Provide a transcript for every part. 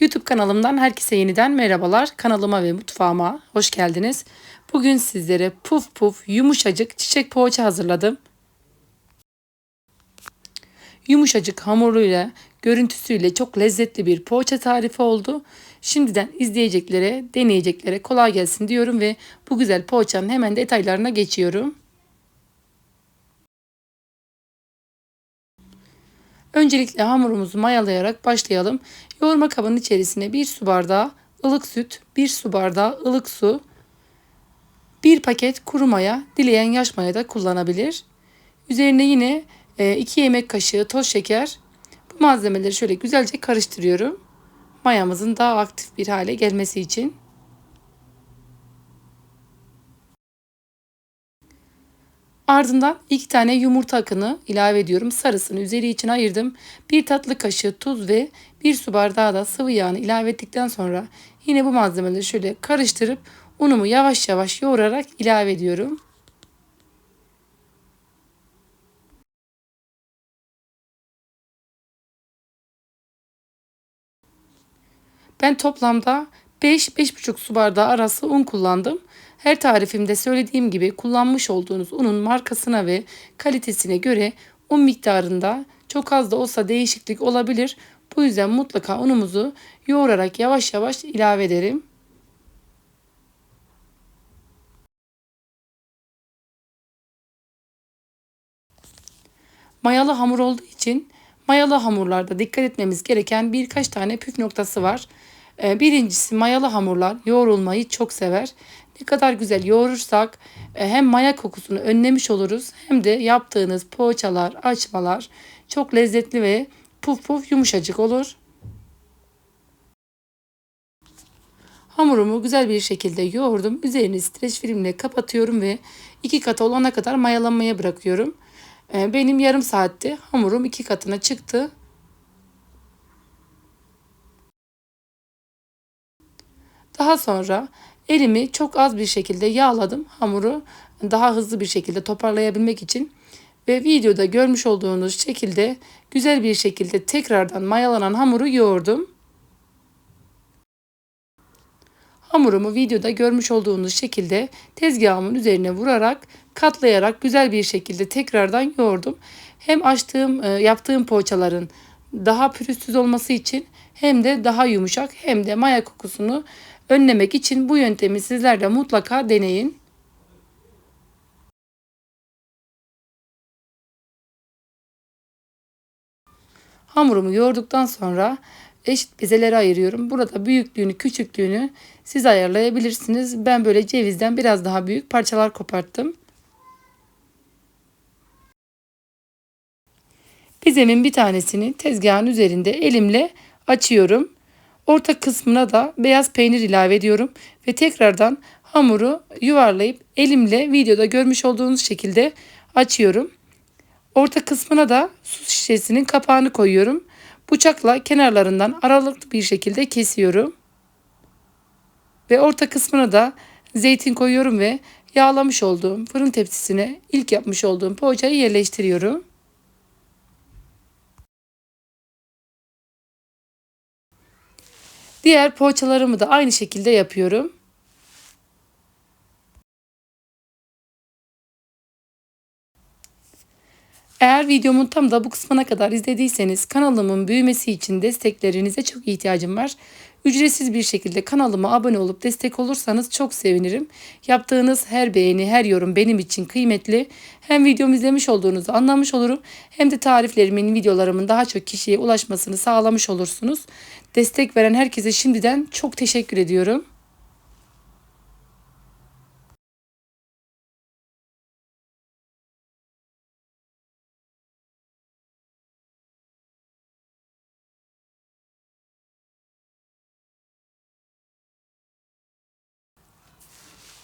YouTube kanalımdan herkese yeniden merhabalar. Kanalıma ve mutfağıma hoş geldiniz. Bugün sizlere puf puf yumuşacık çiçek poğaça hazırladım. Yumuşacık hamuruyla, görüntüsüyle çok lezzetli bir poğaça tarifi oldu. Şimdiden izleyeceklere, deneyeceklere kolay gelsin diyorum ve bu güzel poğaçanın hemen detaylarına geçiyorum. Öncelikle hamurumuzu mayalayarak başlayalım. Yoğurma kabının içerisine 1 su bardağı ılık süt, 1 su bardağı ılık su, 1 paket kuru maya, dileyen yaş maya da kullanabilir. Üzerine yine 2 e, yemek kaşığı toz şeker. Bu malzemeleri şöyle güzelce karıştırıyorum. Mayamızın daha aktif bir hale gelmesi için. Ardından iki tane yumurta akını ilave ediyorum. Sarısını üzeri için ayırdım. Bir tatlı kaşığı tuz ve bir su bardağı da sıvı yağını ilave ettikten sonra yine bu malzemeleri şöyle karıştırıp unumu yavaş yavaş yoğurarak ilave ediyorum. Ben toplamda 5-5,5 su bardağı arası un kullandım. Her tarifimde söylediğim gibi kullanmış olduğunuz unun markasına ve kalitesine göre un miktarında çok az da olsa değişiklik olabilir. Bu yüzden mutlaka unumuzu yoğurarak yavaş yavaş ilave ederim. Mayalı hamur olduğu için mayalı hamurlarda dikkat etmemiz gereken birkaç tane püf noktası var. Ee, birincisi mayalı hamurlar yoğrulmayı çok sever. Ne kadar güzel yoğurursak e, hem maya kokusunu önlemiş oluruz hem de yaptığınız poğaçalar, açmalar çok lezzetli ve puf puf yumuşacık olur. Hamurumu güzel bir şekilde yoğurdum. Üzerini streç filmle kapatıyorum ve iki kat olana kadar mayalanmaya bırakıyorum. E, benim yarım saatti hamurum iki katına çıktı. Daha sonra elimi çok az bir şekilde yağladım hamuru daha hızlı bir şekilde toparlayabilmek için ve videoda görmüş olduğunuz şekilde güzel bir şekilde tekrardan mayalanan hamuru yoğurdum. Hamurumu videoda görmüş olduğunuz şekilde tezgahımın üzerine vurarak katlayarak güzel bir şekilde tekrardan yoğurdum. Hem açtığım e, yaptığım poğaçaların daha pürüzsüz olması için hem de daha yumuşak hem de maya kokusunu önlemek için bu yöntemi sizler de mutlaka deneyin. Hamurumu yoğurduktan sonra eşit bezelere ayırıyorum. Burada büyüklüğünü, küçüklüğünü siz ayarlayabilirsiniz. Ben böyle cevizden biraz daha büyük parçalar koparttım. Bezemin bir tanesini tezgahın üzerinde elimle açıyorum. Orta kısmına da beyaz peynir ilave ediyorum ve tekrardan hamuru yuvarlayıp elimle videoda görmüş olduğunuz şekilde açıyorum. Orta kısmına da su şişesinin kapağını koyuyorum. Bıçakla kenarlarından aralıklı bir şekilde kesiyorum. Ve orta kısmına da zeytin koyuyorum ve yağlamış olduğum fırın tepsisine ilk yapmış olduğum poğaçayı yerleştiriyorum. Diğer poğaçalarımı da aynı şekilde yapıyorum. Eğer videomun tam da bu kısmına kadar izlediyseniz kanalımın büyümesi için desteklerinize çok ihtiyacım var. Ücretsiz bir şekilde kanalıma abone olup destek olursanız çok sevinirim. Yaptığınız her beğeni, her yorum benim için kıymetli. Hem videomu izlemiş olduğunuzu anlamış olurum hem de tariflerimin, videolarımın daha çok kişiye ulaşmasını sağlamış olursunuz. Destek veren herkese şimdiden çok teşekkür ediyorum.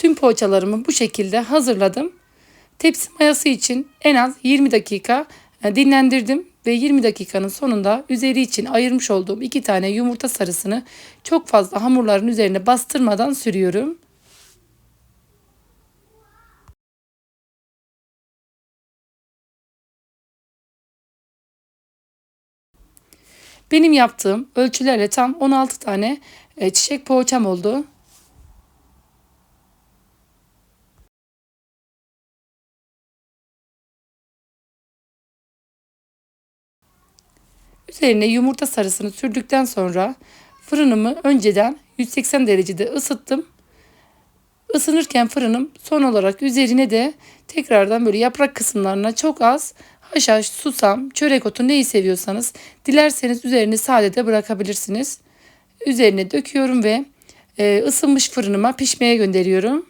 Tüm poğaçalarımı bu şekilde hazırladım. Tepsi mayası için en az 20 dakika e, dinlendirdim ve 20 dakikanın sonunda üzeri için ayırmış olduğum iki tane yumurta sarısını çok fazla hamurların üzerine bastırmadan sürüyorum. Benim yaptığım ölçülerle tam 16 tane e, çiçek poğaçam oldu. Üzerine yumurta sarısını sürdükten sonra fırınımı önceden 180 derecede ısıttım. Isınırken fırınım son olarak üzerine de tekrardan böyle yaprak kısımlarına çok az haşhaş, susam, çörek otu neyi seviyorsanız dilerseniz üzerine sade de bırakabilirsiniz. Üzerine döküyorum ve e, ısınmış fırınıma pişmeye gönderiyorum.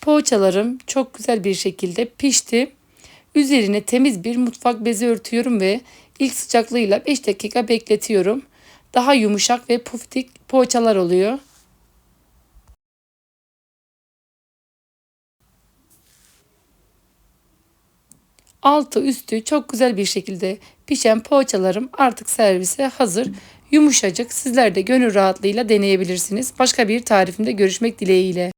Poğaçalarım çok güzel bir şekilde pişti. Üzerine temiz bir mutfak bezi örtüyorum ve ilk sıcaklığıyla 5 dakika bekletiyorum. Daha yumuşak ve puftik poğaçalar oluyor. Altı üstü çok güzel bir şekilde pişen poğaçalarım artık servise hazır. Yumuşacık sizler de gönül rahatlığıyla deneyebilirsiniz. Başka bir tarifimde görüşmek dileğiyle.